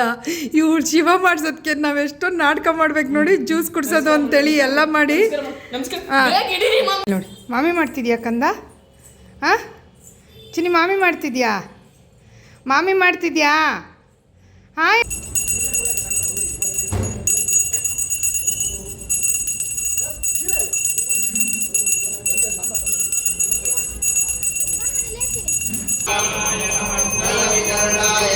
ಅಲ್ಲ ಇವ್ಳು ಶಿವ ಮಾಡ್ಸೋದಕ್ಕೆ ನಾವೆಷ್ಟೊಂದು ನಾಟಕ ಮಾಡ್ಬೇಕು ನೋಡಿ ಜ್ಯೂಸ್ ಕುಡ್ಸೋದು ಅಂತೇಳಿ ಎಲ್ಲ ಮಾಡಿ. ನೋಡಿ ಮಾಮಿ ಮಾಡ್ತಿದ್ಯಾ ಕಂದ? ಹಾಂ ಚಿನ್ನಿ ಮಾಮಿ ಮಾಡ್ತಿದ್ಯಾ? ಮಾಮಿ ಮಾಡ್ತಿದ್ಯಾ? ಹಾಯ್. ಹಾಯ್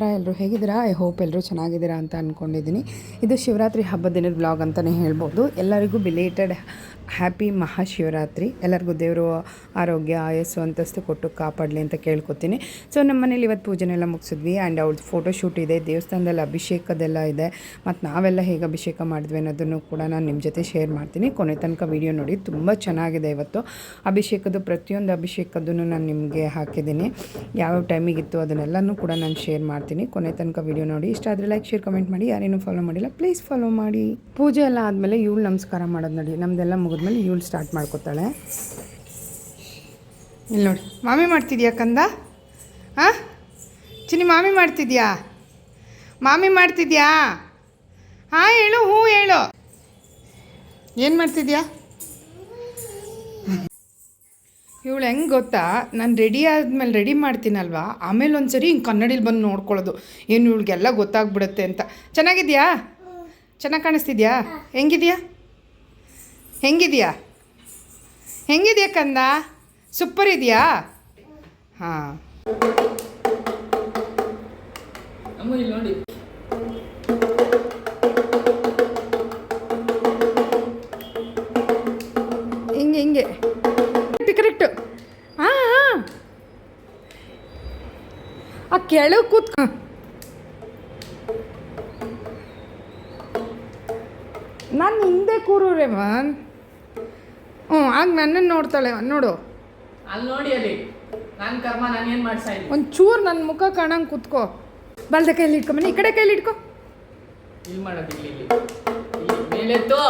ನಮಸ್ಕಾರ ಎಲ್ಲರೂ ಹೇಗಿದ್ದೀರಾ? ಐ ಹೋಪ್ ಎಲ್ಲರೂ ಚೆನ್ನಾಗಿದ್ದೀರಾ ಅಂತ ಅಂದ್ಕೊಂಡಿದ್ದೀನಿ ಇದು ಶಿವರಾತ್ರಿ ಹಬ್ಬದ ದಿನದ ಬ್ಲಾಗ್ ಅಂತಲೇ ಹೇಳ್ಬೋದು. ಎಲ್ಲರಿಗೂ ಬಿಲೇಟೆಡ್ ಹ್ಯಾಪಿ ಮಹಾಶಿವರಾತ್ರಿ. ಎಲ್ಲರಿಗೂ ದೇವರು ಆರೋಗ್ಯ, ಆಯಸ್ಸು, ಅಂತಸ್ತು ಕೊಟ್ಟು ಕಾಪಾಡಲಿ ಅಂತ ಕೇಳ್ಕೊತೀನಿ. ಸೊ ನಮ್ಮ ಮನೇಲಿ ಇವತ್ತು ಪೂಜೆನೆಲ್ಲ ಮುಗಿಸಿದ್ವಿ. ಆ್ಯಂಡ್ ಅವ್ರದ್ದು ಫೋಟೋಶೂಟ್ ಇದೆ. ದೇವಸ್ಥಾನದಲ್ಲಿ ಅಭಿಷೇಕದೆಲ್ಲ ಇದೆ. ಮತ್ತು ನಾವೆಲ್ಲ ಹೇಗೆ ಅಭಿಷೇಕ ಮಾಡಿದ್ವಿ ಅನ್ನೋದನ್ನು ಕೂಡ ನಾನು ನಿಮ್ಮ ಜೊತೆ ಶೇರ್ ಮಾಡ್ತೀನಿ. ಕೊನೆ ತನಕ ವಿಡಿಯೋ ನೋಡಿ. ತುಂಬ ಚೆನ್ನಾಗಿದೆ ಇವತ್ತು. ಅಭಿಷೇಕದ ಪ್ರತಿಯೊಂದು ಅಭಿಷೇಕದನ್ನು ನಾನು ನಿಮಗೆ ಹಾಕಿದ್ದೀನಿ. ಯಾವ್ಯಾವ ಟೈಮಿಗಿತ್ತು ಅದನ್ನೆಲ್ಲನೂ ಕೂಡ ನಾನು ಶೇರ್ ಮಾಡ್ತೀನಿ. ಕೊನೆ ತನಕ ವಿಡಿಯೋ ನೋಡಿ. ಇಷ್ಟ ಆದರೆ ಲೈಕ್ ಶೇರ್ ಕಮೆಂಟ್ ಮಾಡಿ. ಯಾರೇನು ಫಾಲೋ ಮಾಡಿಲ್ಲ ಪ್ಲೀಸ್ ಫಾಲೋ ಮಾಡಿ. ಪೂಜೆ ಎಲ್ಲ ಆದಮೇಲೆ ಇವಳು ನಮಸ್ಕಾರ ಮಾಡೋದು ನೋಡಿ. ನಮ್ಮದೆಲ್ಲ ಮುಗಿದ್ಮೇಲೆ ಇವಳು ಸ್ಟಾರ್ಟ್ ಮಾಡ್ಕೊತಾಳೆ. ಇಲ್ಲಿ ನೋಡಿ, ಮಾಮಿ ಮಾಡ್ತಿದ್ಯಾ ಕಂದ? ಹಾಂ ಚಿನ್ನಿ ಮಾಮಿ ಮಾಡ್ತಿದ್ಯಾ? ಮಾಮಿ ಮಾಡ್ತಿದ್ಯಾ? ಹಾಂ, ಹೇಳು ಹ್ಞೂ ಹೇಳು. ಏನು ಮಾಡ್ತಿದ್ಯಾ? ಇವಳು ಹೆಂಗೆ ಗೊತ್ತಾ? ನಾನು ರೆಡಿ ಆದಮೇಲೆ ರೆಡಿ ಮಾಡ್ತೀನಲ್ವಾ? ಆಮೇಲೆ ಒಂದು ಸರಿ ಹಿಂಗೆ ಕನ್ನಡಿಲಿ ಬಂದು ನೋಡ್ಕೊಳ್ಳೋದು. ಏನು ಇವಳಿಗೆಲ್ಲ ಗೊತ್ತಾಗ್ಬಿಡುತ್ತೆ ಅಂತ. ಚೆನ್ನಾಗಿದ್ಯಾ? ಚೆನ್ನಾಗಿ ಕಾಣಿಸ್ತಿದ್ಯಾ? ಹೆಂಗಿದ್ಯಾ? ಹೆಂಗಿದ್ಯಾ? ಹೆಂಗಿದೆಯಾ ಕಂದ? ಸೂಪರ್ ಇದೆಯಾ? ಹಾಂ. ನೋಡಿ. ಹಿಂಗೆ ಹಿಂಗೆ. ಕರೆಕ್ಟ್ ಹಾಂ ಹಾಂ. ಆ ಕೆಳಗೆ ಕೂತ್ ನಾನು ಹಿಂದೆ ಕೂರು ಮಾನ್ ಹ್ಞೂ ಆಗ ನನ್ನನ್ನು ನೋಡ್ತಾಳೆ ನೋಡು. ಅಲ್ಲಿ ನೋಡಿ ಅಲ್ಲಿ. ನನ್ನ ಕರ್ಮ ನಾನು ಏನು ಮಾಡ್ಸಾ ಇದ್ದೀನಿ ಚೂರು ನನ್ನ ಮುಖ ಕಾಣಂಗೆ ಕೂತ್ಕೋ. ಬಲ್ದ ಕೈಲಿ ಇಟ್ಕೊಂಬನಿ ಈ ಕಡೆ ಕೈಲಿ ಇಟ್ಕೋ. ಇಲ್ಲಿ ಮಾಡೋದು ಇಲ್ಲಿ ಇಲ್ಲಿ. ಇಲ್ಲಿ ಮೇಲೆತ್ತು.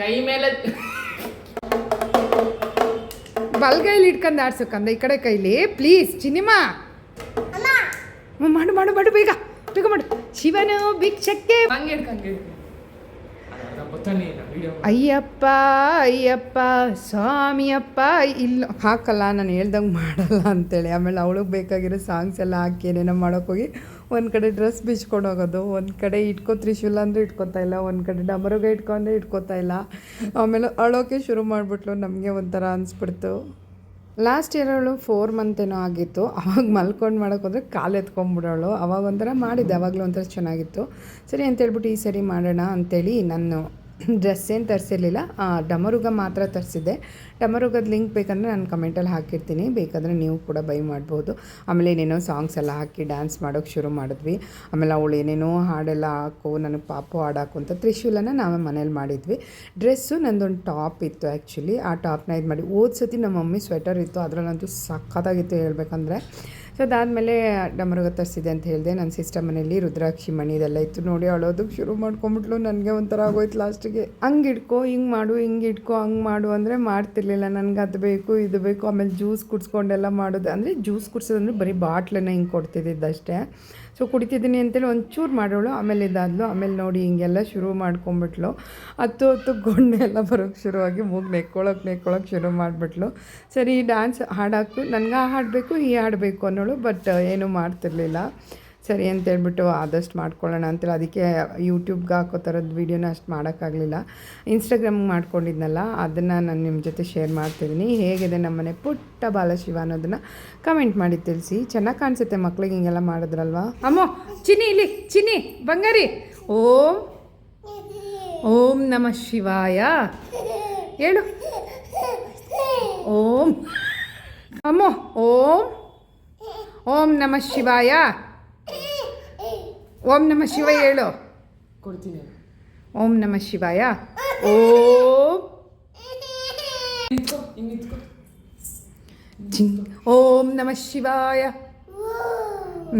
ಕೈ ಮೇಲೆ. ಬಲ್ಗೈಲಿ ಇಟ್ಕೊಂಡು ಆಡ್ಸಕ್ಕಂದ ಈ ಕಡೆ ಕೈಲಿ. ಪ್ಲೀಸ್ ಚಿನಿಮಾ ಮಾಡು ಮಾಡು ಮಾಡು ಬೇಗ. ಬೇಗ ಮಾಡು. ಶಿವನು ಭಿಕ್ಷಕ್ಕೆ ಹಂಗೆ ವಿಡಿಯೋ ಅಯ್ಯಪ್ಪ ಅಯ್ಯಪ್ಪ, ಸ್ವಾಮಿಯಪ್ಪ, ಇಲ್ಲ, ಹಾಕಲ್ಲ, ನಾನು ಹೇಳ್ದಂಗೆ ಮಾಡಲ್ಲ ಅಂತೇಳಿ. ಆಮೇಲೆ ಅವಳಿಗೆ ಬೇಕಾಗಿರೋ ಸಾಂಗ್ಸ್ ಎಲ್ಲ ಹಾಕಿ ಏನೇನೋ ಮಾಡೋಕ್ಕೋಗಿ ಒಂದು ಕಡೆ ಡ್ರೆಸ್ ಬಿಚ್ಕೊಂಡು ಹೋಗೋದು, ಒಂದು ಕಡೆ ಇಟ್ಕೋ ತ್ರಿಶೂಲ ಅಂದರೆ ಇಟ್ಕೋತಾ ಇಲ್ಲ, ಒಂದು ಕಡೆ ಡಮರುಗ ಇಟ್ಕೊಂಡ್ರೆ ಇಟ್ಕೋತಾ ಇಲ್ಲ. ಆಮೇಲೆ ಅಳೋಕೆ ಶುರು ಮಾಡಿಬಿಟ್ಲು, ನಮಗೆ ಒಂಥರ ಅನಿಸ್ಬಿಡ್ತು. ಲಾಸ್ಟ್ ಇಯರ್ ಅವಳು ಫೋರ್ ಮಂತ್ ಏನೋ ಆಗಿತ್ತು. ಅವಾಗ ಮಲ್ಕೊಂಡು ಮಾಡೋಕೆ ಹೋದ್ರೆ ಕಾಲು ಎತ್ಕೊಂಡ್ಬಿಡೋಳು. ಅವಾಗ ಒಂಥರ ಮಾಡಿದ್ದೆ, ಅವಾಗಲೂ ಒಂಥರ ಚೆನ್ನಾಗಿತ್ತು. ಸರಿ ಅಂತೇಳ್ಬಿಟ್ಟು ಈ ಸರಿ ಮಾಡೋಣ ಅಂತೇಳಿ ನಾನು ಡ್ರೆಸ್ ಏನು ತರಿಸಿರ್ಲಿಲ್ಲ. ಡಮರುಗ ಮಾತ್ರ ತರಿಸಿದ್ದೆ. ಡಮರುಗದ ಲಿಂಕ್ ಬೇಕಂದರೆ ನಾನು ಕಮೆಂಟಲ್ಲಿ ಹಾಕಿರ್ತೀನಿ. ಬೇಕಾದರೆ ನೀವು ಕೂಡ ಬೈ ಮಾಡ್ಬೋದು. ಆಮೇಲೆ ಏನೇನೋ ಸಾಂಗ್ಸ್ ಎಲ್ಲ ಹಾಕಿ ಡ್ಯಾನ್ಸ್ ಮಾಡೋಕ್ಕೆ ಶುರು ಮಾಡಿದ್ವಿ. ಆಮೇಲೆ ಅವಳು ಏನೇನೋ ಹಾಡೆಲ್ಲ ಹಾಕು, ನನಗೆ ಪಾಪು ಹಾಡಾಕು ಅಂತ ತ್ರಿಶೂಲನ ನಾವೇ ಮನೇಲಿ ಮಾಡಿದ್ವಿ. ಡ್ರೆಸ್ಸು ನಂದೊಂದು ಟಾಪ್ ಇತ್ತು ಆ್ಯಕ್ಚುಲಿ ಆ ಟಾಪ್ನ ಇದು ಮಾಡಿ ಹೋದ ಸತಿ ನಮ್ಮ ಮಮ್ಮಿ ಸ್ವೆಟರ್ ಇತ್ತು. ಅದರಲ್ಲಂತೂ ಸಖತ್ತಾಗಿತ್ತು ಹೇಳ್ಬೇಕಂದ್ರೆ. ಸೊ ಅದಾದಮೇಲೆ ಡಮರುಗ ತರಿಸಿದೆ ಅಂತ ಹೇಳಿದೆ. ನನ್ನ ಸಿಸ್ಟರ್ ಮನೇಲಿ ರುದ್ರಾಕ್ಷಿ ಮಣಿ ಇದೆಲ್ಲ ಇತ್ತು ನೋಡಿ. ಅಳೋದಕ್ಕೆ ಶುರು ಮಾಡ್ಕೊಂಬಿಟ್ಲು ನನಗೆ ಒಂಥರ ಆಗೋಯ್ತು ಲಾಸ್ಟಿಗೆ ಹಂಗೆ ಇಟ್ಕೊ ಹಿಂಗೆ ಮಾಡು, ಹಿಂಗೆ ಇಟ್ಕೋ ಹಂಗೆ ಮಾಡು ಅಂದರೆ ಮಾಡ್ತಿರ್ಲಿಲ್ಲ. ನನಗೆ ಅದು ಬೇಕು, ಇದು ಬೇಕು. ಆಮೇಲೆ ಜ್ಯೂಸ್ ಕುಡ್ಸ್ಕೊಂಡೆಲ್ಲ ಮಾಡೋದು. ಅಂದರೆ ಜ್ಯೂಸ್ ಕುಡ್ಸೋದಂದ್ರೆ ಬರೀ ಬಾಟ್ಲನ್ನ ಹಿಂಗೆ ಕೊಡ್ತಿದ್ದಿದ್ದಷ್ಟೇ. ಸೊ ಕುಡಿತಿದ್ದೀನಿ ಅಂತೇಳಿ ಒಂಚೂರು ಮಾಡೋಳು. ಆಮೇಲೆ ಇದಾದ್ಲು. ಆಮೇಲೆ ನೋಡಿ ಹಿಂಗೆಲ್ಲ ಶುರು ಮಾಡ್ಕೊಂಬಿಟ್ಲು. ಹತ್ತು ಹತ್ತು ಗೊಂಡೆ ಎಲ್ಲ ಬರೋಕ್ಕೆ ಶುರುವಾಗಿ ಮೂಗು ನೆಕ್ಕೊಳಕ್ಕೆ ನೆಕ್ಕೊಳಕ್ಕೆ ಶುರು ಮಾಡಿಬಿಟ್ಲು. ಸರಿ ಡ್ಯಾನ್ಸ್ ಹಾಡಾಕು. ನನಗೆ ಆ ಹಾಡಬೇಕು, ಈ ಹಾಡಬೇಕು ಅನ್ನೋಳು ಬಟ್ ಏನೂ ಮಾಡ್ತಿರ್ಲಿಲ್ಲ. ಸರಿ ಅಂತೇಳ್ಬಿಟ್ಟು ಆದಷ್ಟು ಮಾಡ್ಕೊಳ್ಳೋಣ ಅಂತೇಳಿ. ಅದಕ್ಕೆ ಯೂಟ್ಯೂಬ್ಗೆ ಹಾಕೋ ಥರದ್ದು ವೀಡಿಯೋನ ಅಷ್ಟು ಮಾಡೋಕ್ಕಾಗಲಿಲ್ಲ. ಇನ್ಸ್ಟಾಗ್ರಾಮ್ ಮಾಡ್ಕೊಂಡಿದ್ನಲ್ಲ, ಅದನ್ನು ನಾನು ನಿಮ್ಮ ಜೊತೆ ಶೇರ್ ಮಾಡ್ತಿದ್ದೀನಿ. ಹೇಗಿದೆ ನಮ್ಮನೆ ಪುಟ್ಟ ಬಾಲಶಿವ ಅನ್ನೋದನ್ನು ಕಮೆಂಟ್ ಮಾಡಿ ತಿಳಿಸಿ. ಚೆನ್ನಾಗಿ ಕಾಣಿಸುತ್ತೆ ಮಕ್ಳಿಗೆ ಹಿಂಗೆಲ್ಲ ಮಾಡಿದ್ರಲ್ವಾ? ಅಮ್ಮೋ ಚಿನಿ ಇಲ್ಲಿ ಚಿನಿ ಬಂಗಾರಿ. ಓಂ ಓಂ ನಮಃ ಶಿವಾಯ. ಹೇಳು. ಓಂ. ಅಮ್ಮೋ, ಓಂ. ಓಂ ನಮಃ ಶಿವಾಯ. ಓಂ ನಮಃ ಶಿವಾಯ ಹೇಳು ಕೊಡ್ತೀನಿ ಓಂ ನಮಃ ಶಿವಾಯ ಓಂ ನಿಂತ್ಕೋ ಹಿಂಗೆ ನಿಂತ್ಕೋ ಜಿಂಗ್ ಓಂ ನಮಃ ಶಿವಾಯ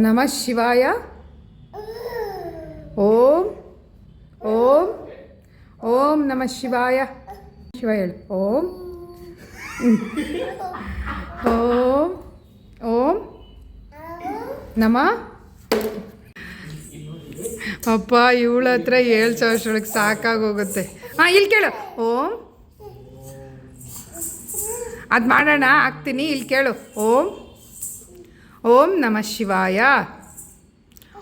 ನಮಃ ಶಿವಾಯ ಓಂ ಓಂ ಓಂ ನಮಃ ಶಿವಾಯ ಶಿವ ಹೇಳು ಓಂ ಓಂ ಓಂ ನಮ ಅಪ್ಪ, ಇವಳ ಹತ್ರ ಏಳು ಸಾವಿರದೊಳಗೆ ಸಾಕಾಗೋಗುತ್ತೆ ಹಾಂ ಇಲ್ಲಿ ಕೇಳು. ಓಂ. ಅದು ಮಾಡೋಣ, ಹಾಕ್ತೀನಿ ಇಲ್ಲಿ ಕೇಳು. ಓಂ. ಓಂ ನಮಃ ಶಿವಾಯ.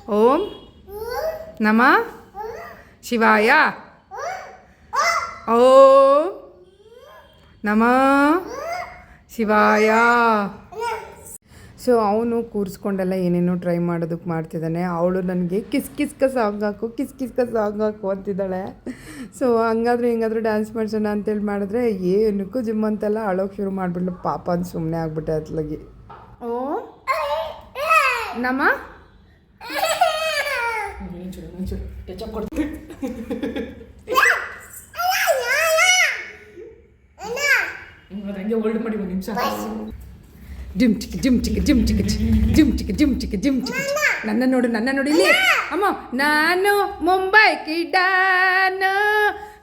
ಓಂ ನಮ ಶಿವಾಯ. ಓಂ ನಮ ಶಿವಾಯ. ಸೊ ಅವನು ಕೂರಿಸ್ಕೊಂಡೆಲ್ಲ ಏನೇನೋ ಟ್ರೈ ಮಾಡೋದಕ್ಕೆ ಮಾಡ್ತಿದ್ದಾನೆ. ಅವಳು ನನಗೆ ಕಿಸ್ ಕಿಸ್ಕ ಸಾಂಗ್ ಹಾಕು ಕಿಸ್ ಕಿಸ್ಕ ಸಾಂಗ್ ಹಾಕು ಅಂತಿದ್ದಾಳೆ. ಸೊ ಹಂಗಾದ್ರೂ ಹೆಂಗಾದ್ರೂ ಡ್ಯಾನ್ಸ್ ಮಾಡ್ಸೋಣ ಅಂತೇಳಿ ಮಾಡಿದ್ರೆ ಏನಕ್ಕೂ ಜಿಮ್ ಅಂತೆಲ್ಲ ಅಳೋಕೆ ಶುರು ಮಾಡಿಬಿಡ್ಲು ಪಾಪ ಅಂತ ಸುಮ್ಮನೆ ಆಗ್ಬಿಟ್ಟೆ ಅತ್ಲಾಗಿ ಓ? ನಮ್ಮ ಹಿಂಗೆ ಹಂಗೆ ಹೋಲ್ಡ್ ಮಾಡಿ ಒಂದು ನಿಮಿಷ. ಜಿಮ್ ಚಿಕ್ ಜಿಮ್ ಚಿಕ್ ಜಿಮ್ ಚಿಕ್ ಜಿಮ್ ಚಿಕ್ ಜಿಮ್ ಚಿಕ್ ಜಿಮ್ ಚಿಕ್ ನನ್ನ ನೋಡು ನನ್ನ ನೋಡಿ ಇಲ್ಲಿ ಅಮ್ಮ ನಾನು ಮುಂಬೈ ಕಿಡಾನು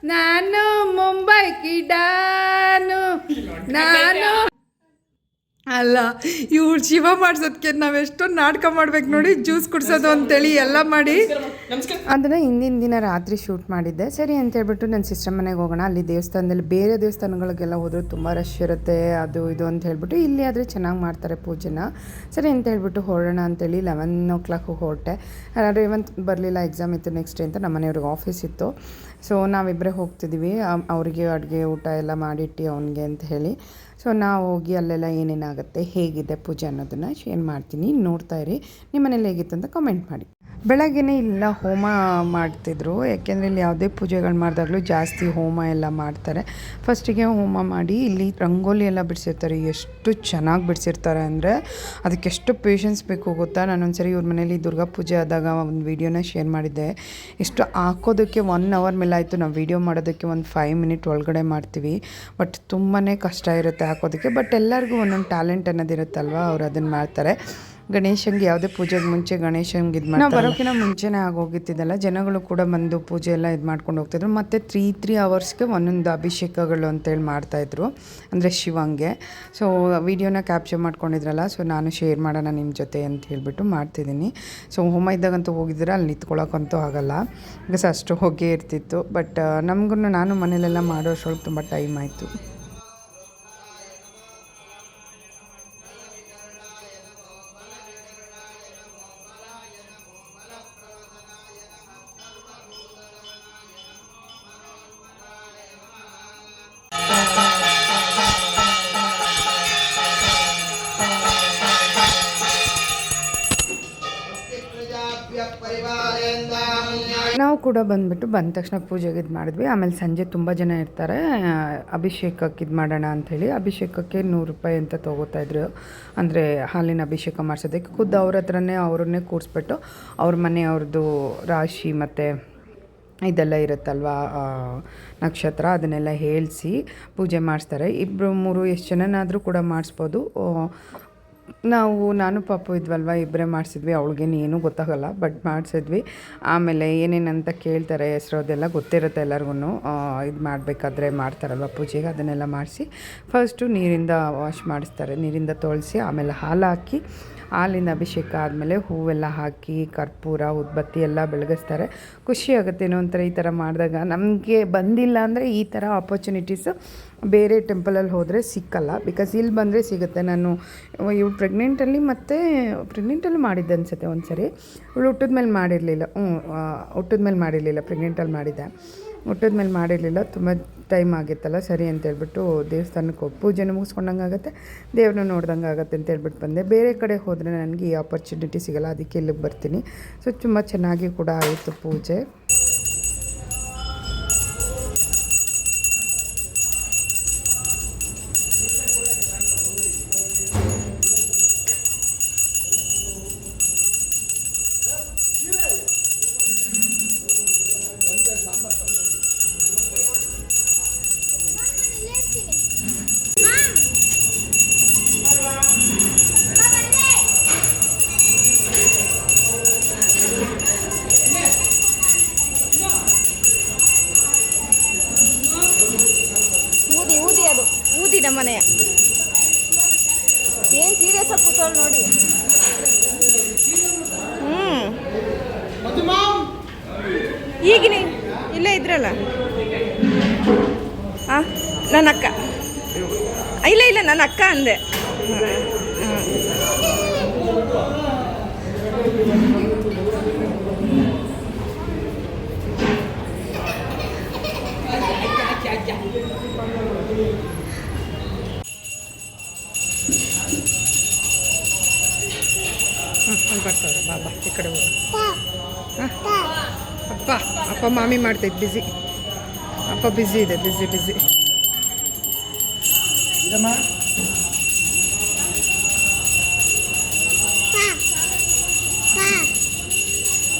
ನಾನು ಮುಂಬೈ ಕಿಡಾನು ನಾನು ಅಲ್ಲ ಇವ್ರು ಶಿವ ಮಾಡ್ಸೋದಕ್ಕೆ ನಾವು ಎಷ್ಟೊಂದು ನಾಟಕ ಮಾಡ್ಬೇಕು ನೋಡಿ ಜ್ಯೂಸ್ ಕುಡ್ಸೋದು ಅಂತೇಳಿ ಎಲ್ಲ ಮಾಡಿ. ನಮಸ್ಕಾರ ಅದನ್ನು ಹಿಂದಿನ ದಿನ ರಾತ್ರಿ ಶೂಟ್ ಮಾಡಿದ್ದೆ. ಸರಿ ಅಂತ ಹೇಳ್ಬಿಟ್ಟು ನನ್ನ ಸಿಸ್ಟರ್ ಮನೆಗೆ ಹೋಗೋಣ. ಅಲ್ಲಿ ದೇವಸ್ಥಾನದಲ್ಲಿ ಬೇರೆ ದೇವಸ್ಥಾನಗಳಿಗೆಲ್ಲ ಹೋದ್ರೆ ತುಂಬ ರಶ್ ಇರುತ್ತೆ ಅದು ಇದು ಅಂತ ಹೇಳ್ಬಿಟ್ಟು ಇಲ್ಲಿ ಆದರೆ ಚೆನ್ನಾಗಿ ಮಾಡ್ತಾರೆ ಪೂಜೆನ. ಸರಿ ಅಂತ ಹೇಳ್ಬಿಟ್ಟು ಹೊರಡೋಣ ಅಂತೇಳಿ ಲೆವೆನ್ ಓ ಕ್ಲಾಕ್ ಹೊರಟೆ ರೇವಂತ್ ಬರಲಿಲ್ಲ ಎಕ್ಸಾಮ್ ಇತ್ತು ನೆಕ್ಸ್ಟ್ ಡೇ ಅಂತ ನಮ್ಮ ಮನೆಯವ್ರಿಗೆ ಆಫೀಸ್ ಇತ್ತು. ಸೊ ನಾವಿಬ್ಬರೇ ಹೋಗ್ತಿದ್ದೀವಿ ಅವರಿಗೆ ಅಡುಗೆ ಊಟ ಎಲ್ಲ ಮಾಡಿಟ್ಟು ಅವನಿಗೆ ಅಂತ ಹೇಳಿ. ಸೊ ನಾವು ಹೋಗಿ ಅಲ್ಲೆಲ್ಲ ಏನೇನಾಗುತ್ತೆ, ಹೇಗಿದೆ ಪೂಜೆ ಅನ್ನೋದನ್ನು ಶೇರ್ ಮಾಡ್ತೀನಿ. ನೋಡ್ತಾ ಇರಿ. ನಿಮ್ಮ ಮನೇಲಿ ಹೇಗಿತ್ತು ಅಂತ ಕಮೆಂಟ್ ಮಾಡಿ. ಬೆಳಗ್ಗೆನೇ ಇಲ್ಲ ಹೋಮ ಮಾಡ್ತಿದ್ರು. ಯಾಕೆಂದರೆ ಇಲ್ಲಿ ಯಾವುದೇ ಪೂಜೆಗಳು ಮಾಡಿದಾಗಲೂ ಜಾಸ್ತಿ ಹೋಮ ಎಲ್ಲ ಮಾಡ್ತಾರೆ. ಫಸ್ಟಿಗೆ ಹೋಮ ಮಾಡಿ ಇಲ್ಲಿ ರಂಗೋಲಿ ಎಲ್ಲ ಬಿಡಿಸಿರ್ತಾರೆ. ಎಷ್ಟು ಚೆನ್ನಾಗಿ ಬಿಡಿಸಿರ್ತಾರೆ ಅಂದರೆ ಅದಕ್ಕೆ ಎಷ್ಟು ಪೇಷನ್ಸ್ ಬೇಕು ಗೊತ್ತಾ? ನಾನೊಂದ್ಸರಿ ಇವ್ರ ಮನೇಲಿ ದುರ್ಗಾ ಪೂಜೆ ಆದಾಗ ಒಂದು ವೀಡಿಯೋನ ಶೇರ್ ಮಾಡಿದ್ದೆ. ಎಷ್ಟು ಹಾಕೋದಕ್ಕೆ ಒನ್ ಅವರ್ ಮೇಲೆ ಆಯಿತು. ನಾವು ವೀಡಿಯೋ ಮಾಡೋದಕ್ಕೆ ಒಂದು ಫೈವ್ ಮಿನಿಟ್ ಒಳಗಡೆ ಮಾಡ್ತೀವಿ. ಬಟ್ ತುಂಬಾ ಕಷ್ಟ ಇರುತ್ತೆ ಹಾಕೋದಕ್ಕೆ. ಬಟ್ ಎಲ್ಲರಿಗೂ ಒಂದೊಂದು ಟ್ಯಾಲೆಂಟ್ ಅನ್ನೋದಿರುತ್ತಲ್ವ ಅವ್ರು ಅದನ್ನು ಮಾಡ್ತಾರೆ. ಗಣೇಶಂಗೆ ಯಾವುದೇ ಪೂಜೆಗೆ ಮುಂಚೆ ಗಣೇಶಂಗೆ ಇದು ನಾವು ಬರೋಕ್ಕಿಂತ ಮುಂಚೆನೇ ಆಗೋಗಿತ್ತಿದ್ದಲ್ಲ. ಜನಗಳು ಕೂಡ ಬಂದು ಪೂಜೆ ಎಲ್ಲ ಇದು ಮಾಡ್ಕೊಂಡು ಹೋಗ್ತಿದ್ರು. ಮತ್ತು ತ್ರೀ ತ್ರೀ ಅವರ್ಸ್ಗೆ ಒಂದೊಂದು ಅಭಿಷೇಕಗಳು ಅಂತೇಳಿ ಮಾಡ್ತಾಯಿದ್ರು ಅಂದರೆ ಶಿವಂಗೆ. ಸೊ ವಿಡಿಯೋನ ಕ್ಯಾಪ್ಚರ್ ಮಾಡ್ಕೊಂಡಿದ್ರಲ್ಲ. ಸೊ ನಾನು ಶೇರ್ ಮಾಡೋಣ ನಿಮ್ಮ ಜೊತೆ ಅಂತ ಹೇಳಿಬಿಟ್ಟು ಮಾಡ್ತಿದ್ದೀನಿ. ಸೊ ಹೋಮ ಇದ್ದಾಗಂತೂ ಹೋಗಿದ್ರೆ ಅಲ್ಲಿ ನಿಂತ್ಕೊಳ್ಳೋಕ್ಕಂತೂ ಆಗಲ್ಲ. ಬಿಕಾಸ್ ಅಷ್ಟು ಹೋಗೇ ಇರ್ತಿತ್ತು. ಬಟ್ ನಮಗೂ ನಾನು ಮನೇಲೆಲ್ಲ ಮಾಡೋ ಅಷ್ಟೊಳಗೆ ತುಂಬ ಟೈಮ್ ಆಯಿತು. ಕೂಡ ಬಂದ್ಬಿಟ್ಟು ಬಂದ ತಕ್ಷಣ ಪೂಜೆಗೆ ಇದು ಮಾಡಿದ್ವಿ. ಆಮೇಲೆ ಸಂಜೆ ತುಂಬ ಜನ ಇರ್ತಾರೆ. ಅಭಿಷೇಕಕ್ಕೆ ಇದು ಮಾಡೋಣ ಅಂಥೇಳಿ ಅಭಿಷೇಕಕ್ಕೆ ನೂರು ರೂಪಾಯಿ ಅಂತ ತೊಗೋತಾ ಇದ್ರು. ಅಂದರೆ ಹಾಲಿನ ಅಭಿಷೇಕ ಮಾಡಿಸೋದಕ್ಕೆ ಖುದ್ದು ಅವ್ರ ಹತ್ರನೇ ಅವ್ರನ್ನೇ ಕೂರಿಸ್ಬಿಟ್ಟು ಅವ್ರ ಮನೆಯವ್ರದ್ದು ರಾಶಿ ಮತ್ತು ಇದೆಲ್ಲ ಇರುತ್ತಲ್ವ ನಕ್ಷತ್ರ ಅದನ್ನೆಲ್ಲ ಹೇಳಿಸಿ ಪೂಜೆ ಮಾಡಿಸ್ತಾರೆ. ಇಬ್ಬರು ಮೂರು ಎಷ್ಟು ಜನನಾದರೂ ಕೂಡ ಮಾಡಿಸ್ಬೋದು. ನಾವು, ನಾನು, ಪಾಪು ಇದ್ವಲ್ವ? ಇಬ್ಬರೇ ಮಾಡಿಸಿದ್ವಿ. ಅವಳಿಗೇನು ಏನೂ ಗೊತ್ತಾಗಲ್ಲ ಬಟ್ ಮಾಡಿಸಿದ್ವಿ. ಆಮೇಲೆ ಏನೇನಂತ ಕೇಳ್ತಾರೆ, ಹೆಸರು ಅದೆಲ್ಲ ಗೊತ್ತಿರುತ್ತೆ ಎಲ್ಲರಿಗೂ ಇದು ಮಾಡಬೇಕಾದ್ರೆ ಮಾಡ್ತಾರಲ್ವ ಪೂಜೆಗೆ? ಅದನ್ನೆಲ್ಲ ಮಾಡಿಸಿ ಫಸ್ಟು ನೀರಿಂದ ವಾಶ್ ಮಾಡಿಸ್ತಾರೆ. ನೀರಿಂದ ತೊಳೆಸಿ, ಆಮೇಲೆ ಹಾಲು ಹಾಕಿ ಹಾಲಿನ ಅಭಿಷೇಕ ಆದಮೇಲೆ ಹೂವೆಲ್ಲ ಹಾಕಿ, ಕರ್ಪೂರ, ಉದ್ಬತ್ತಿ ಎಲ್ಲ ಬೆಳಗಿಸ್ತಾರೆ. ಖುಷಿ ಆಗುತ್ತೇನೋ ಒಂಥರ ಈ ಥರ ಮಾಡಿದಾಗ. ನಮಗೆ ಬಂದಿಲ್ಲ ಅಂದರೆ ಈ ಥರ ಆಪರ್ಚುನಿಟೀಸು ಬೇರೆ ಟೆಂಪಲಲ್ಲಿ ಹೋದರೆ ಸಿಕ್ಕಲ್ಲ. ಬಿಕಾಸ್ ಇಲ್ಲಿ ಬಂದರೆ ಸಿಗುತ್ತೆ. ನಾನು, ಇವಳು ಪ್ರೆಗ್ನೆಂಟಲ್ಲಿ ಮತ್ತು ಪ್ರೆಗ್ನೆಂಟಲ್ಲಿ ಮಾಡಿದ್ದೆ ಅನ್ಸುತ್ತೆ ಒಂದು ಸರಿ ಇವಳು ಹುಟ್ಟಿದ ಮೇಲೆ ಮಾಡಿರಲಿಲ್ಲ. ಹ್ಞೂ ಹುಟ್ಟಿದ ಮೇಲೆ ಮಾಡಿರಲಿಲ್ಲ. ಪ್ರೆಗ್ನೆಂಟಲ್ಲಿ ಮಾಡಿದ್ದೆ. ಹುಟ್ಟಿದ ಮೇಲೆ ಮಾಡಿರಲಿಲ್ಲ. ತುಂಬ ಟೈಮ್ ಆಗಿತ್ತಲ್ಲ ಸರಿ ಅಂತ ಹೇಳ್ಬಿಟ್ಟು ದೇವಸ್ಥಾನಕ್ಕೆ ಹೋಗಿ ಮುಗಿಸ್ಕೊಂಡಂಗೆ ಆಗುತ್ತೆ. ದೇವ್ರನ್ನ ನೋಡ್ದಂಗೆ ಆಗುತ್ತೆ ಅಂತ ಹೇಳ್ಬಿಟ್ಟು ಬಂದೆ. ಬೇರೆ ಕಡೆ ಹೋದರೆ ನನಗೆ ಈ ಆಪರ್ಚುನಿಟಿ ಸಿಗಲ್ಲ, ಅದಕ್ಕೆ ಇಲ್ಲಿಗೆ ಬರ್ತೀನಿ. ಸೊ ತುಂಬ ಚೆನ್ನಾಗಿ ಕೂಡ ಆಯಿತು ಪೂಜೆ. ಊದಿ ಕೂತವಳು ನೋಡಿ. ಹ್ಞೂ ಈಗಿನ ಇಲ್ಲೇ ಇದ್ರಲ್ಲ? ಆ ನನ್ನ ಅಕ್ಕ. ಇಲ್ಲ ಇಲ್ಲ ನನ್ನ ಅಕ್ಕ ಅಂದೆ. ಬರ್ತಾರೆ ಬಾಬಾ ಈ ಕಡೆ ಹೋಗಿ. ಅಪ್ಪ ಅಪ್ಪ ಮಾಮಿ ಮಾಡ್ತೈತೆ ಬಿಸಿ ಅಪ್ಪ ಬ್ಯುಸಿ ಇದೆ ಬ್ಯುಸಿ ಬ್ಯುಸಿ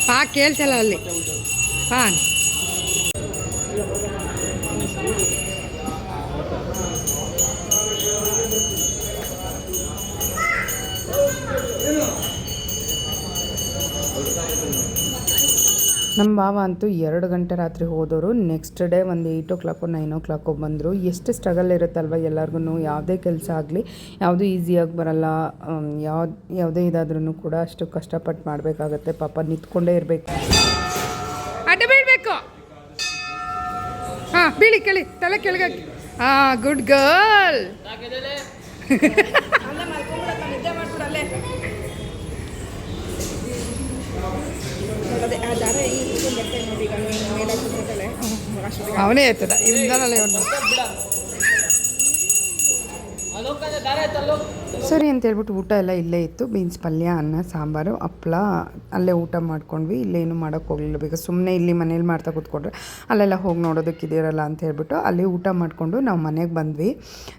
ಪಾ ಕೇಳ್ತಲ್ಲ ಅಲ್ಲಿ. ಪಾನ್ ನಮ್ಮ ಮಾವ ಅಂತೂ ಎರಡು ಗಂಟೆ ರಾತ್ರಿ ಹೋದವರು ನೆಕ್ಸ್ಟ್ ಡೇ ಒಂದು eight o'clock nine o'clock ಬಂದರು. ಎಷ್ಟು ಸ್ಟ್ರಗಲ್ ಇರುತ್ತಲ್ವ ಎಲ್ಲರಿಗೂ ಯಾವುದೇ ಕೆಲಸ ಆಗಲಿ ಯಾವುದೂ ಈಸಿಯಾಗಿ ಬರಲ್ಲ. ಯಾವ್ದು ಯಾವುದೇ ಇದಾದ್ರೂ ಕೂಡ ಅಷ್ಟು ಕಷ್ಟಪಟ್ಟು ಮಾಡಬೇಕಾಗತ್ತೆ. ಪಾಪ ನಿಂತ್ಕೊಂಡೇ ಇರಬೇಕು. ಅಡ್ಡ ಬೀಳಬೇಕು. ಹಾಂ ಬೀಳಿ ಕೇಳಿ. ತಲೆ ಕೆಳಗೆ ಹಾಂ ಗುಡ್ ಗರ್ಲ್ ಯಾಕಿದೆಲೆ ಅಲ್ಲೇ ಮಲ್ಕೊಂಡ್ಬಿಡಕ್ಕ, ನಿದ್ದೆ ಮಾಡ್ಬಿಡಲ್ಲೇ ಅದೇ ಆ ದಾರ ಹೆಂಗೆ ಕೂತ್ಕೊಂಡು ಬರ್ತೇನೆ ನೋಡಿ ಈಗ ಹಂಗೆ ಮೇಲೆ ಕೂತ್ಬಿಟ್ಟಲೆ ಅಷ್ಟು ಅವನೇ ಎತ್ತದ ಆಯ್ತಲ್ಲೋ ಸರಿ ಅಂತ ಹೇಳ್ಬಿಟ್ಟು ಊಟ ಎಲ್ಲ ಇಲ್ಲೇ ಇತ್ತು. ಬೀನ್ಸ್ ಪಲ್ಯ, ಅನ್ನ, ಸಾಂಬಾರು, ಹಪ್ಳ, ಅಲ್ಲೇ ಊಟ ಮಾಡ್ಕೊಂಡ್ವಿ. ಇಲ್ಲೇನು ಮಾಡೋಕ್ಕೆ ಹೋಗಲಿಲ್ಲ. ಬೇಗ ಸುಮ್ಮನೆ ಇಲ್ಲಿ ಮನೇಲಿ ಮಾಡ್ತಾ ಕೂತ್ಕೊಂಡ್ರೆ ಅಲ್ಲೆಲ್ಲ ಹೋಗಿ ನೋಡೋದಕ್ಕೆ ಇದಿರಲ್ಲ ಅಂತ ಹೇಳ್ಬಿಟ್ಟು ಅಲ್ಲಿ ಊಟ ಮಾಡಿಕೊಂಡು ನಾವು ಮನೆಗೆ ಬಂದ್ವಿ.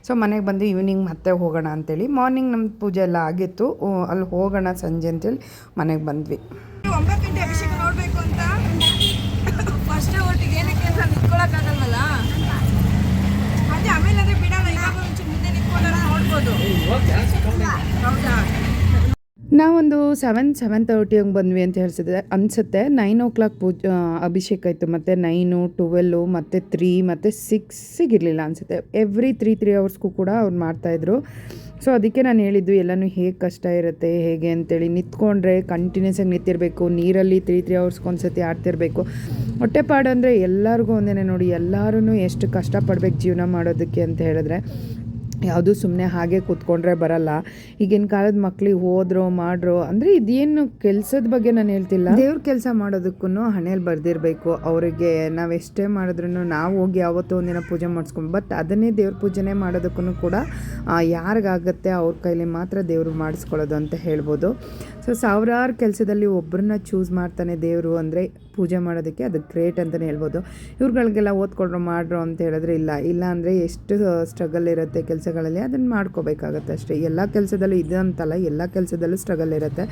ಸೊ, ಮನೆಗೆ ಬಂದು ಈವ್ನಿಂಗ್ ಮತ್ತೆ ಹೋಗೋಣ ಅಂತೇಳಿ. ಮಾರ್ನಿಂಗ್ ನಮ್ಮ ಪೂಜೆ ಎಲ್ಲ ಆಗಿತ್ತು. ಅಲ್ಲಿ ಹೋಗೋಣ ಸಂಜೆ ಅಂತೇಳಿ ಮನೆಗೆ ಬಂದ್ವಿ. ಒಂಬತ್ತು ಗಂಟೆ ಅಭಿಷೇಕ ನೋಡಬೇಕು ಅಂತ. ಫಸ್ಟ್ ಒಟ್ಟಿಗೆ ಏನಕ್ಕೆ ಅಂತ ನಿಂತ್ಕೊಳಕ್ಕಾಗಲ್ವಲ್ಲ ಅದೇ ಆಮೇಲೆ ಅಂದ್ರೆ ಬಿಡಲ್ಲ ಇವಾಗ ಮುಂಚೆ ಮುಂದೆ ನಿಂತ್ಕೊಂಡಾರ ನೋಡ್ಬೋದು. ಹೌದಾ? ನಾವೊಂದು ಸೆವೆನ್ ಸೆವೆನ್ ತರ್ಟಿ ಹಂಗೆ ಬಂದ್ವಿ ಅಂತ ಹೇಳ್ಸಿದ್ರೆ ಅನಿಸುತ್ತೆ. ನೈನ್ ಓ ಕ್ಲಾಕ್ ಪೂಜ ಅಭಿಷೇಕ ಆಯಿತು ಮತ್ತು ನೈನು ಟುವೆಲ್ಲು ಮತ್ತು ತ್ರೀ ಮತ್ತು ಸಿಕ್ಸಿಗೆ ಇರಲಿಲ್ಲ ಅನಿಸುತ್ತೆ. ಎವ್ರಿ ತ್ರೀ ತ್ರೀ ಅವರ್ಸ್ಗೂ ಕೂಡ ಅವ್ರು ಮಾಡ್ತಾಯಿದ್ರು ಸೊ ಅದಕ್ಕೆ ನಾನು ಹೇಳಿದ್ದು, ಎಲ್ಲನೂ ಹೇಗೆ ಕಷ್ಟ ಇರುತ್ತೆ, ಹೇಗೆ ಅಂತೇಳಿ ನಿಂತ್ಕೊಂಡ್ರೆ ಕಂಟಿನ್ಯೂಸ್ ಆಗಿ ನಿಂತಿರಬೇಕು, ನೀರಲ್ಲಿ ತ್ರೀ ತ್ರೀ ಅವರ್ಸ್ಗೆ ಒಂದ್ಸತಿ ಹೊಟ್ಟೆ ಹೊಟ್ಟೆಪಾಡು ಅಂದರೆ ಎಲ್ಲರಿಗೂ ಒಂದೇ ನೋಡಿ ಎಲ್ಲರೂ ಎಷ್ಟು ಕಷ್ಟಪಡ್ಬೇಕು ಜೀವನ ಮಾಡೋದಕ್ಕೆ ಅಂತ ಹೇಳಿದ್ರೆ ಯಾವುದು ಸುಮ್ಮನೆ ಹಾಗೆ ಕೂತ್ಕೊಂಡ್ರೆ ಬರಲ್ಲ. ಈಗಿನ ಕಾಲದ ಮಕ್ಳಿಗೆ ಹೋದ್ರು, ಮಾಡ್ರು, ಅಂದರೆ ಇದೇನು ಕೆಲಸದ ಬಗ್ಗೆ ನಾನು ಹೇಳ್ತಿಲ್ಲ. ದೇವ್ರ ಕೆಲಸ ಮಾಡೋದಕ್ಕೂ ಹಣೆಯಲ್ಲಿ ಬರ್ದಿರಬೇಕು. ಅವರಿಗೆ ನಾವು ಎಷ್ಟೇ ಮಾಡಿದ್ರು ನಾವು ಹೋಗಿ ಯಾವತ್ತೋ ಒಂದಿನ ಪೂಜೆ ಮಾಡಿಸ್ಕೊಂಡು, ಬಟ್ ಅದನ್ನೇ ದೇವ್ರ ಪೂಜೆನೇ ಮಾಡೋದಕ್ಕೂ ಕೂಡ ಯಾರಿಗಾಗತ್ತೆ ಅವ್ರ ಕೈಲಿ ಮಾತ್ರ ದೇವ್ರು ಮಾಡಿಸ್ಕೊಳ್ಳೋದು ಅಂತ ಹೇಳ್ಬೋದು. ಸೊ, ಸಾವಿರಾರು ಕೆಲಸದಲ್ಲಿ ಒಬ್ಬರನ್ನ ಚೂಸ್ ಮಾಡ್ತಾನೆ ದೇವರು ಅಂದರೆ ಪೂಜೆ ಮಾಡೋದಕ್ಕೆ ಅದು ಗ್ರೇಟ್ ಅಂತಲೇ ಹೇಳ್ಬೋದು. ಇವ್ರುಗಳಿಗೆಲ್ಲ ಓದ್ಕೊಂಡ್ರು ಮಾಡ್ರು ಅಂತ ಹೇಳಿದ್ರೆ ಇಲ್ಲ. ಇಲ್ಲ ಅಂದರೆ ಎಷ್ಟು ಸ್ಟ್ರಗಲ್ ಇರುತ್ತೆ ಕೆಲಸಗಳಲ್ಲಿ, ಅದನ್ನು ಮಾಡ್ಕೋಬೇಕಾಗತ್ತೆ ಅಷ್ಟೇ. ಎಲ್ಲ ಕೆಲಸದಲ್ಲೂ ಇದೆ ಅಂತಲ್ಲ, ಎಲ್ಲ ಕೆಲಸದಲ್ಲೂ ಸ್ಟ್ರಗಲ್ ಇರುತ್ತೆ.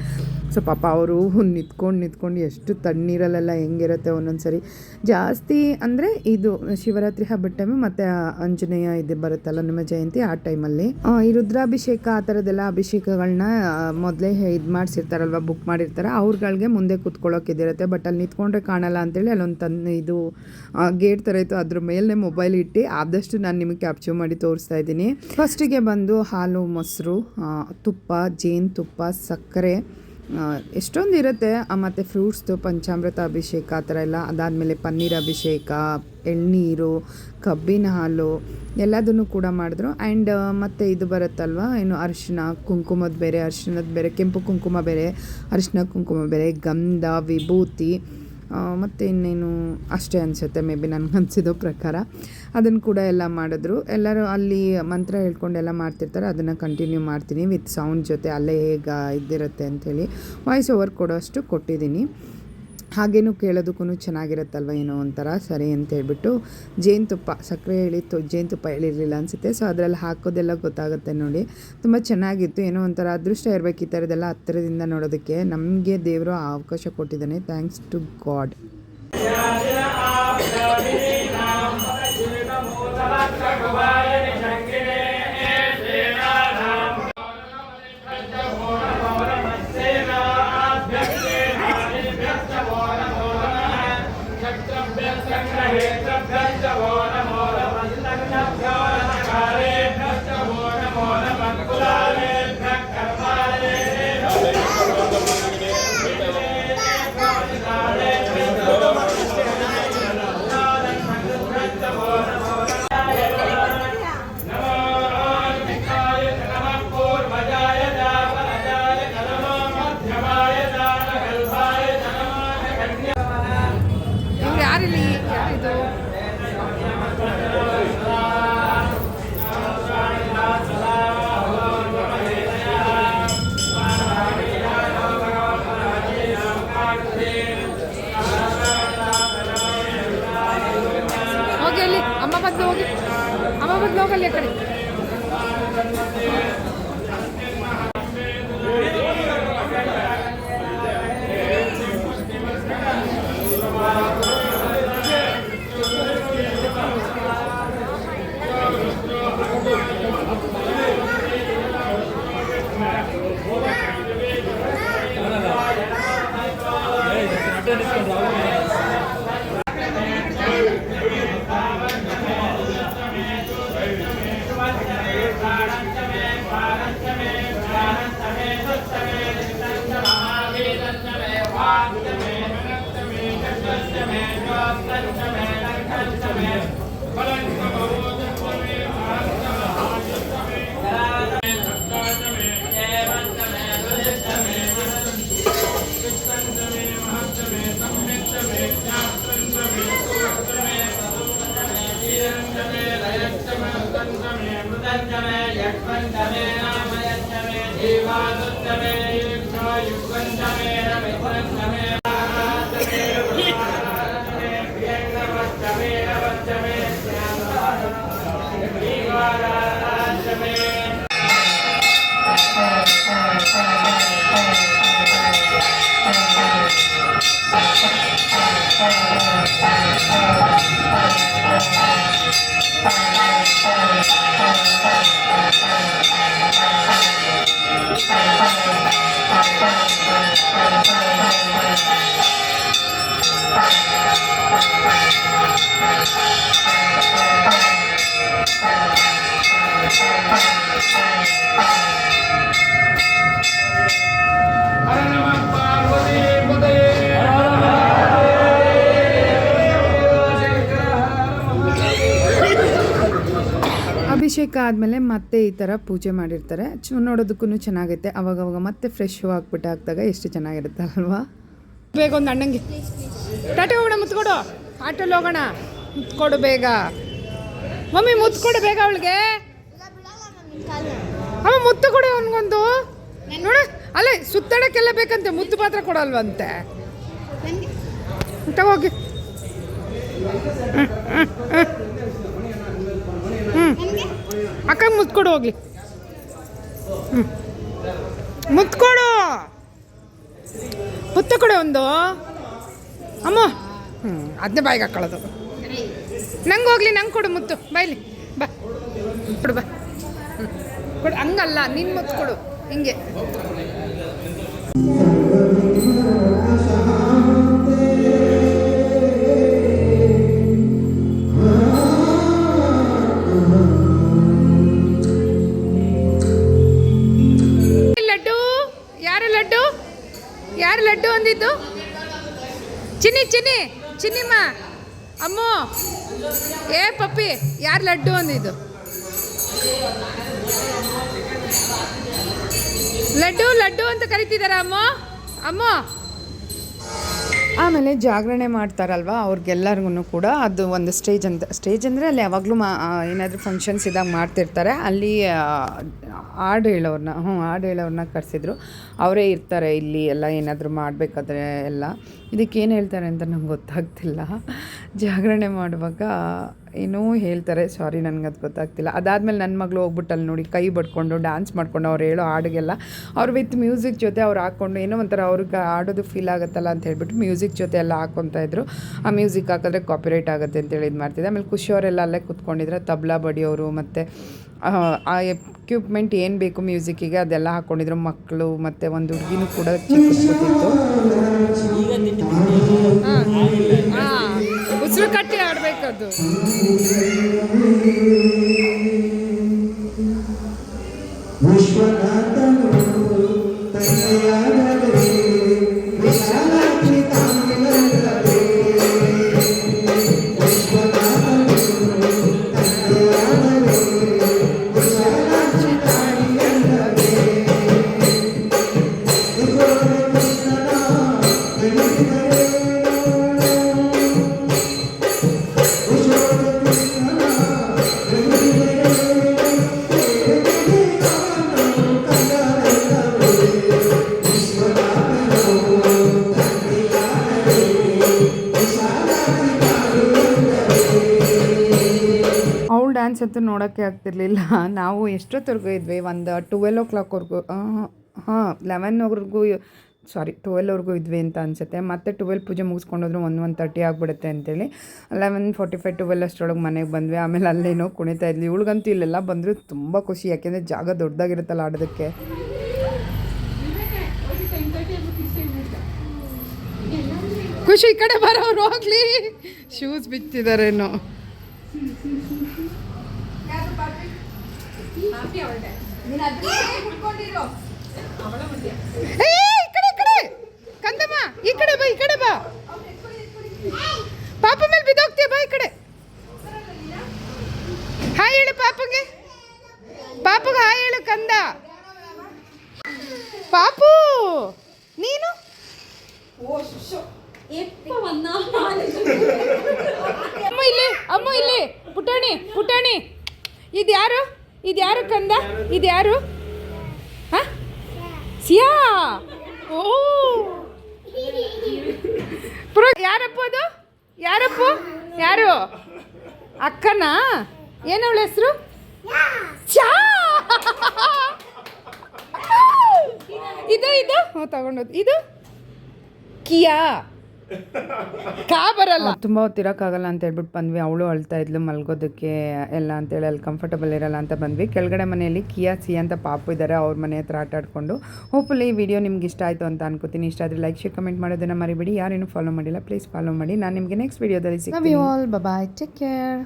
ಸೊ, ಪಾಪ ಅವರು ನಿಂತ್ಕೊಂಡು ನಿಂತ್ಕೊಂಡು ಎಷ್ಟು ತಣ್ಣೀರಲ್ಲೆಲ್ಲ ಹೆಂಗಿರುತ್ತೆ ಒಂದೊಂದು ಸರಿ ಜಾಸ್ತಿ ಅಂದರೆ ಇದು ಶಿವರಾತ್ರಿ ಹಬ್ಬದ ಟೈಮು ಮತ್ತು ಆಂಜನೇಯ ಇದು ಬರುತ್ತಲ್ಲ ನಿಮ್ಮ ಜಯಂತಿ ಆ ಟೈಮಲ್ಲಿ ಈ ರುದ್ರಾಭಿಷೇಕ ಆ ಥರದ್ದೆಲ್ಲ ಅಭಿಷೇಕಗಳನ್ನ ಮೊದಲೇ ಇದು ಮಾಡಿಸಿರ್ತಾರಲ್ವ ಬುಕ್ ಮಾಡಿರ್ತಾರೆ, ಅವ್ರುಗಳಿಗೆ ಮುಂದೆ ಕೂತ್ಕೊಳ್ಳೋಕೆ ಇದಿರುತ್ತೆ. ಬಟ್ ಅಲ್ಲಿ ನಿಂತ್ಕೊಂಡ್ರೆ ಕಾಣಲ್ಲ ಅಂತೇಳಿ ಅಲ್ಲೊಂದು ತನ್ನ ಇದು ಗೇಟ್ ಥರ ಇತ್ತು ಅದ್ರ ಮೇಲೆ ಮೊಬೈಲ್ ಇಟ್ಟು ಆದಷ್ಟು ನಾನು ನಿಮಗೆ ಕ್ಯಾಪ್ಚರ್ ಮಾಡಿ ತೋರಿಸ್ತಾ ಇದ್ದೀನಿ. ಫಸ್ಟಿಗೆ ಬಂದು ಹಾಲು, ಮೊಸರು ತುಪ್ಪ ಜೇನುತುಪ್ಪ ಸಕ್ಕರೆ ಎಷ್ಟೊಂದು ಇರುತ್ತೆ. ಮತ್ತು ಫ್ರೂಟ್ಸ್ದು ಪಂಚಾಮೃತ ಅಭಿಷೇಕ, ಆ ಥರ ಎಲ್ಲ. ಅದಾದಮೇಲೆ ಪನ್ನೀರ್ ಅಭಿಷೇಕ, ಎಳ್ನೀರು, ಕಬ್ಬಿನ ಹಾಲು, ಎಲ್ಲದನ್ನು ಕೂಡ ಮಾಡಿದ್ರು. ಆ್ಯಂಡ್ ಮತ್ತು ಇದು ಬರುತ್ತಲ್ವ? ಏನು, ಅರಿಶಿನ, ಕುಂಕುಮದ ಬೇರೆ, ಅರಿಶಿನದ ಬೇರೆ, ಕೆಂಪು ಕುಂಕುಮ ಬೇರೆ, ಅರಿಶಿನ ಕುಂಕುಮ ಬೇರೆ, ಗಂಧ, ವಿಭೂತಿ ಮತ್ತು ಇನ್ನೇನು ಅಷ್ಟೇ ಅನಿಸುತ್ತೆ, ಮೇ ಬಿ ನನಗೆ ಅನಿಸಿದೋ ಪ್ರಕಾರ. ಅದನ್ನು ಕೂಡ ಎಲ್ಲ ಮಾಡಿದ್ರು. ಎಲ್ಲರೂ ಅಲ್ಲಿ ಮಂತ್ರ ಹೇಳ್ಕೊಂಡು ಎಲ್ಲ ಮಾಡ್ತಿರ್ತಾರೆ, ಅದನ್ನು ಕಂಟಿನ್ಯೂ ಮಾಡ್ತೀನಿ. ವಿತ್ ಸೌಂಡ್ ಜೊತೆ ಅಲ್ಲೇ ಹೇಗೆ ಇದ್ದಿರುತ್ತೆ ಅಂಥೇಳಿ ವಾಯ್ಸ್ ಓವರ್ ಕೊಡೋಷ್ಟು ಕೊಟ್ಟಿದ್ದೀನಿ. ಹಾಗೇನು ಕೇಳೋದಕ್ಕೂ ಚೆನ್ನಾಗಿರುತ್ತಲ್ವ ಏನೋ ಒಂಥರ, ಸರಿ ಅಂತ ಹೇಳ್ಬಿಟ್ಟು ಜೇನುತುಪ್ಪ, ಸಕ್ಕರೆ ಹೇಳಿತ್ತು ಜೇನುತುಪ್ಪ ಹೇಳಿರಲಿಲ್ಲ ಅನಿಸುತ್ತೆ. ಸೊ ಅದರಲ್ಲಿ ಹಾಕೋದೆಲ್ಲ ಗೊತ್ತಾಗುತ್ತೆ ನೋಡಿ. ತುಂಬ ಚೆನ್ನಾಗಿತ್ತು. ಏನೋ ಒಂಥರ ಅದೃಷ್ಟ ಇರಬೇಕು ಈ ಥರದ್ದೆಲ್ಲ ಹತ್ತಿರದಿಂದ ನೋಡೋದಕ್ಕೆ. ನಮಗೆ ದೇವರು ಅವಕಾಶ ಕೊಟ್ಟಿದ್ದಾನೆ. ಥ್ಯಾಂಕ್ಸ್ ಟು ಗಾಡ್ யுக்தமே யக்வந்தமே நாமயத்தமே தேவாதுத்தமே யுக்தோ யுக்வந்தமே ரமிதந்தமே Bye. ಅಭಿಷೇಕ ಆದಮೇಲೆ ಮತ್ತೆ ಈ ಥರ ಪೂಜೆ ಮಾಡಿರ್ತಾರೆ. ಚು, ನೋಡೋದಕ್ಕೂ ಚೆನ್ನಾಗೈತೆ. ಅವಾಗವಾಗ ಮತ್ತೆ ಫ್ರೆಶ್ ಹಾಕ್ಬಿಟ್ಟು ಹಾಕಿದಾಗ ಎಷ್ಟು ಚೆನ್ನಾಗಿರುತ್ತೆ ಅಲ್ವಾ? ಬೇಗ ಒಂದು ಅಣ್ಣಂಗೆ. ಟಾಟಾ ಹೋಗೋಣ, ಮುತ್ಕೊಡು. ಆಟೋಲ್ಲಿ ಹೋಗೋಣ. ಮುತ್ಕೊಡು ಬೇಗ. ಮಮ್ಮಿ, ಮುತ್ಕೊಡು ಬೇಗ ಅವಳಿಗೆ. ಅಮ್ಮ ಮುತ್ತು ಕೊಡು ಅವನಿಗೊಂದು. ನೋಡ, ಅಲ್ಲೇ ಸುತ್ತಾಡಕ್ಕೆಲ್ಲ ಬೇಕಂತೆ. ಮುತ್ತು ಪಾತ್ರ ಕೊಡಲ್ವಂತೆ. ತಗೋಗಿ ಅಕ್ಕಂಗೆ ಮುತ್ಕೊಡು ಹೋಗ್ಲಿ. ಹ್ಞೂ ಮುತ್ಕೊಡು. ಮುತ್ತ ಕೊಡು ಒಂದು. ಅಮ್ಮ. ಹ್ಞೂ ಅದನ್ನೇ ಬಾಯಿಗೆ ಹಾಕೊಳ್ಳೋದು. ನಂಗೆ ಹೋಗ್ಲಿ, ನಂಗೆ ಕೊಡು ಮುತ್ತು. ಬಾಯ್ಲಿ ಬಾ. ಕೊಡು ಬಾ. ಕೊಡು, ಹಂಗಲ್ಲ ನಿನ್ನ ಮುತ್ತು ಕೊಡು ಹಿಂಗೆ. ಲಡ್ಡು ಚಿನ್ನಿ ಚಿನ್ನಿ, ಚಿನ್ನಿಮ್ಮ. ಅಮ್ಮ. ಏ, ಪಪ್ಪಿ, ಯಾರು ಲಡ್ಡು ಅಂದಿದ್ದು? ಲಡ್ಡು ಲಡ್ಡು ಅಂತ ಕರಿತಿದಾರ ಅಮ್ಮ? ಅಮ್ಮ. ಆಮೇಲೆ ಜಾಗರಣೆ ಮಾಡ್ತಾರಲ್ವ ಅವ್ರಿಗೆಲ್ಲರಿಗೂ ಕೂಡ ಅದು ಒಂದು ಸ್ಟೇಜ್ ಅಂತ, ಸ್ಟೇಜ್ ಅಂದರೆ ಅಲ್ಲಿ ಯಾವಾಗಲೂ ಮಾ ಏನಾದರೂ ಫಂಕ್ಷನ್ಸ್ ಇದ್ದಾಗ ಮಾಡ್ತಿರ್ತಾರೆ. ಅಲ್ಲಿ ಹಾಡು ಹೇಳೋರ್ನ ಹ್ಞೂ ಹಾಡು ಹೇಳೋರ್ನ ಕರೆಸಿದ್ರು. ಅವರೇ ಇರ್ತಾರೆ ಇಲ್ಲಿ ಎಲ್ಲ ಏನಾದರೂ ಮಾಡಬೇಕಾದ್ರೆ ಎಲ್ಲ. ಇದಕ್ಕೇನು ಹೇಳ್ತಾರೆ ಅಂತ ನಂಗೆ ಗೊತ್ತಾಗ್ತಿಲ್ಲ. ಜಾಗರಣೆ ಮಾಡುವಾಗ ಏನೂ ಹೇಳ್ತಾರೆ ಸಾರಿ ನನಗೆ ಅದು ಗೊತ್ತಾಗ್ತಿಲ್ಲ. ಅದಾದಮೇಲೆ ನನ್ನ ಮಗಳು ಹೋಗ್ಬಿಟ್ಟು ಅಲ್ಲಿ ನೋಡಿ ಕೈ ಬಡ್ಕೊಂಡು ಡ್ಯಾನ್ಸ್ ಮಾಡ್ಕೊಂಡು ಅವ್ರು ಹೇಳೋ ಹಾಡಿಗೆಲ್ಲ ಅವ್ರು ವಿತ್ ಮ್ಯೂಸಿಕ್ ಜೊತೆ ಅವ್ರು ಹಾಕ್ಕೊಂಡು ಏನೋ ಒಂಥರ ಅವ್ರಿಗೆ ಆಡೋದು ಫೀಲ್ ಆಗುತ್ತಲ್ಲ ಅಂತ ಹೇಳ್ಬಿಟ್ಟು ಮ್ಯೂಸಿಕ್ ಜೊತೆ ಎಲ್ಲ ಹಾಕೊತಾ ಇದ್ರು. ಆ ಮ್ಯೂಸಿಕ್ ಹಾಕಿದ್ರೆ ಕಾಪಿರೈಟ್ ಆಗುತ್ತೆ ಅಂತೇಳಿ ಇದು ಮಾಡ್ತಿದ್ದೆ. ಆಮೇಲೆ ಖುಷಿಯವರೆಲ್ಲ ಅಲ್ಲೇ ಕೂತ್ಕೊಂಡಿದ್ರೆ ತಬ್ಲಾ ಬಡಿಯೋರು ಮತ್ತು ಆ ಎಕ್ವಿಪ್ಮೆಂಟ್ ಏನು ಬೇಕು ಮ್ಯೂಸಿಕ್ಕಿಗೆ ಅದೆಲ್ಲ ಹಾಕ್ಕೊಂಡಿದ್ರು ಮಕ್ಕಳು ಮತ್ತು ಒಂದು ಹುಡುಗಿನೂ ಕೂಡ ಚಿಕ್ಕ ಉಸಿರು ಕಟ್ಟಿ ಆಡಬೇಕದು. ಅವಳು ಅಂತೂ ನೋಡೋಕ್ಕೆ ಆಗ್ತಿರ್ಲಿಲ್ಲ. ನಾವು ಎಷ್ಟೊತ್ತವರೆಗೂ ಇದ್ವಿ? ಒಂದು ಟ್ವೆಲ್ ಓ ಕ್ಲಾಕ್ವರೆಗೂ ಹಾಂ ಲೆವೆನ್ವರೆಗೂ ಸಾರಿ ಟ್ವೆಲ್ವರೆಗೂ ಇದ್ವಿ ಅಂತ ಅನಿಸುತ್ತೆ. ಮತ್ತೆ ಟ್ವೆಲ್ ಪೂಜೆ ಮುಗಿಸ್ಕೊಂಡೋದ್ರು ಒಂದು ಒನ್ ತರ್ಟಿ ಆಗಿಬಿಡುತ್ತೆ ಅಂತೇಳಿ. ಲೆವೆನ್ ಫಾರ್ಟಿ ಫೈವ್ ಟ್ವೆಲ್ ಅಷ್ಟರೊಳಗೆ ಮನೆಗೆ ಬಂದ್ವಿ. ಆಮೇಲೆ ಅಲ್ಲೇನೋ ಕುಣಿತಾ ಇದ್ವಿ. ಇವಳಿಗಂತೂ ಇಲ್ಲೆಲ್ಲ ಬಂದರೂ ತುಂಬ ಖುಷಿ. ಯಾಕೆಂದರೆ ಜಾಗ ದೊಡ್ಡದಾಗಿರುತ್ತಲ್ಲ ಆಡೋದಕ್ಕೆ. ಖುಷಿ, ಈ ಕಡೆ ಬರೋರು ಹೋಗ್ಲಿ. ಶೂಸ್ ಬಿತ್ತಿದಾರೇನೋ ನೀನು ಅದ್ರ ಕುತ್ಕೊಂಡಿರೋ ಏ, ಈ ಕಡೆ ಈ ಕಡೆ ಕಂದಮ್ಮ ಈ ಕಡೆ ಬಾ ಈ ಕಡೆ ಬಾ. ಪಾಪ ಮೇಲೆ ಬಿದ್ದೋಗ್ತೀಯ ಬಾ ಈ ಕಡೆ. ಹಾಯ್ ಹೇಳು ಪಾಪಗೆ. ಪಾಪಗೆ ಹಾಯ್ ಹೇಳು ಕಂದ. ಪಾಪು ನೀನು? ಅಮ್ಮ ಇಲ್ಲಿ ಅಮ್ಮ ಇಲ್ಲಿ. ಪುಟಾಣಿ ಪುಟಾಣಿ. ಇದು ಯಾರು ಇದು ಯಾರು ಕಂದ? ಇದು ಯಾರು ಹಾ? ಸಿಯಾ? ಓ! ಪ್ರೋ, ಯಾರಪ್ಪ ಅದು? ಯಾರಪ್ಪ? ಯಾರು? ಅಕ್ಕನಾ? ಏನವಳ ಹೆಸರು? ಚಾ! ಇದು ಇದು? ತಗೊಂಡೋದು. ಇದು? ಕಿಯಾ. ಕಾ ಬರಲ್ಲ. ತುಂಬ ಹೊತ್ತಿರೋಕ್ಕಾಗಲ್ಲ ಅಂತ ಹೇಳ್ಬಿಟ್ಟು ಬಂದ್ವಿ. ಅವಳು ಅಳ್ತಾ ಇದ್ಲು ಮಲ್ಗೋದಕ್ಕೆ ಎಲ್ಲ ಅಂತೇಳಿ ಅಲ್ಲಿ ಕಂಫರ್ಟಬಲ್ ಇರಲ್ಲ ಅಂತ ಬಂದ್ವಿ. ಕೆಳಗಡೆ ಮನೆಯಲ್ಲಿ ಕಿಯಾ ಸಿ ಅಂತ ಪಾಪು ಇದ್ದಾರೆ ಅವ್ರ ಮನೆ ಹತ್ರ ಆಟ ಆಡ್ಕೊಂಡು. ಹೋಪ್ಫುಲಿ ಈ ವಿಡಿಯೋ ನಿಮ್ಗೆ ಇಷ್ಟ ಆಯಿತು ಅಂತ ಅನ್ಕೋತೀನಿ. ಇಷ್ಟ ಆದರೆ ಲೈಕ್ ಶೇರ್ ಕಮೆಂಟ್ ಮಾಡೋದನ್ನ ಮರಿಬೇಡಿ. ಯಾರೇನು ಫಾಲೋ ಮಾಡಿಲ್ಲ ಪ್ಲೀಸ್ ಫಾಲೋ ಮಾಡಿ. ನಾನು ನಿಮಗೆ ನೆಕ್ಸ್ಟ್ ವಿಡಿಯೋದಲ್ಲಿ ಸಿಗ್ತೀನಿ. All bye take care